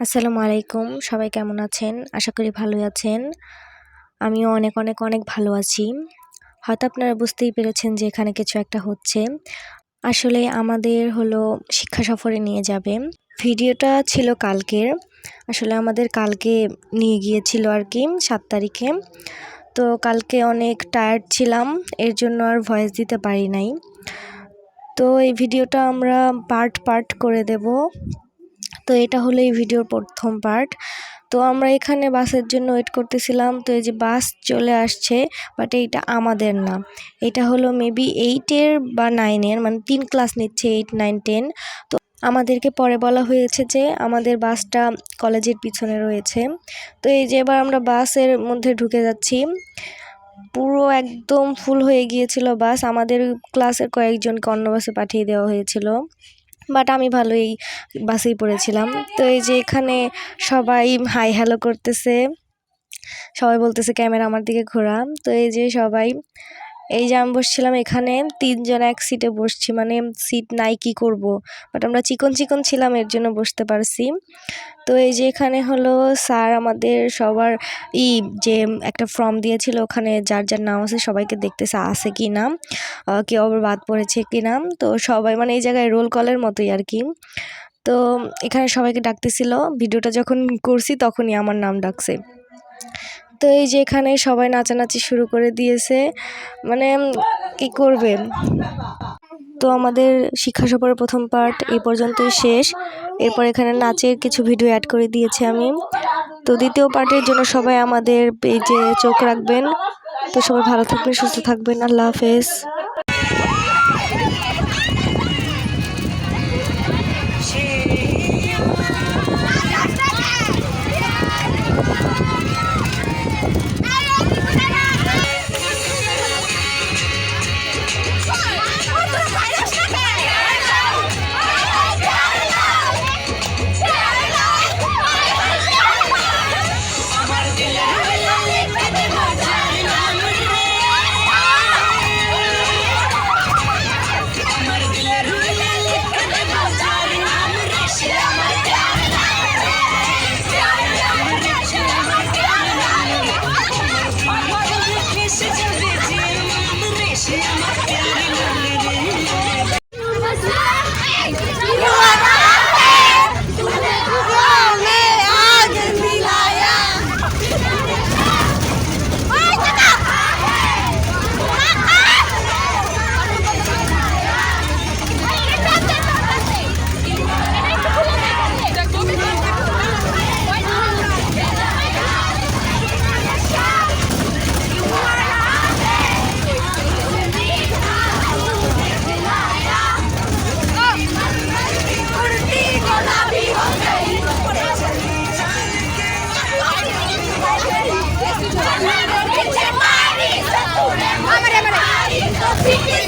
আসসালামু আলাইকুম। সবাই কেমন আছেন? আশা করি ভালোই আছেন। আমিও অনেক অনেক অনেক ভালো আছি। হয়তো আপনারা বুঝতেই পেরেছেন যে এখানে কিছু একটা হচ্ছে। আসলে আমাদের হলো শিক্ষা সফরে নিয়ে যাবে। ভিডিওটা ছিল কালকের। আসলে আমাদের কালকে নিয়ে গিয়েছিল আর কি, সাত তারিখে। তো কালকে অনেক টায়ার্ড ছিলাম, এর জন্য আর ভয়েস দিতে পারি নাই। তো এই ভিডিওটা আমরা পার্ট পার্ট করে দেব। তো এটা হলো এই ভিডিওর প্রথম পার্ট তো আমরা এখানে বাসের জন্য ওয়েট করতেছিলাম, তো এই যে বাস চলে আসছে বাট এইটা আমাদের না। এটা হলো মেবি এইটের বা নাইনের মানে তিন ক্লাস নিচ্ছে এইট নাইন টেন তো আমাদেরকে পরে বলা হয়েছে যে আমাদের বাসটা কলেজের পিছনে রয়েছে। তো এই যে এবার আমরা বাসের মধ্যে ঢুকে যাচ্ছি। পুরো একদম ফুল হয়ে গিয়েছিল বাস। আমাদের ক্লাসের কয়েকজনকে অন্য বাসে পাঠিয়ে দেওয়া হয়েছিল। বাট আমি ভালোই বাসেই পড়েছিলাম। তো এই যে এখানে সবাই হাই হ্যালো করতেছে। সবাই বলতেছে, ক্যামেরা আমার দিকে ঘোরা। তো এই যে সবাই এই যে আমি বসছিলাম এখানে, তিনজন এক সিটে বসছি মানে সিট নাই কি করব? বাট আমরা চিকন চিকন ছিলাম, এর জন্য বসতে পারছি। তো এই যে এখানে হলো স্যার আমাদের সবার ই যে একটা ফর্ম দিয়েছিল, ওখানে যার যার নাম আছে সবাইকে দেখতেছে, আছে কি নাম কেউ আবার বাদ পড়েছে কি নাম তো সবাই মানে এই জায়গায় রোল কলের মতোই আর কি। তো এখানে সবাইকে ডাকতেছিল ভিডিওটা যখন করছি তখনই আমার নাম ডাকছে। তো এই যে এখানে সবাই নাচানাচি শুরু করে দিয়েছে। মানে কি করবে? তো আমাদের শিক্ষা সফরের প্রথম পার্ট এই পর্যন্তই শেষ। এরপর এখানে নাচের কিছু ভিডিও অ্যাড করে দিয়েছি আমি। তো দ্বিতীয় পার্টের জন্য সবাই আমাদের এই যে চোখ রাখবেন। তো সবাই ভালো থাকবেন, সুস্থ থাকবেন। আল্লাহ হাফেজ। Thank you.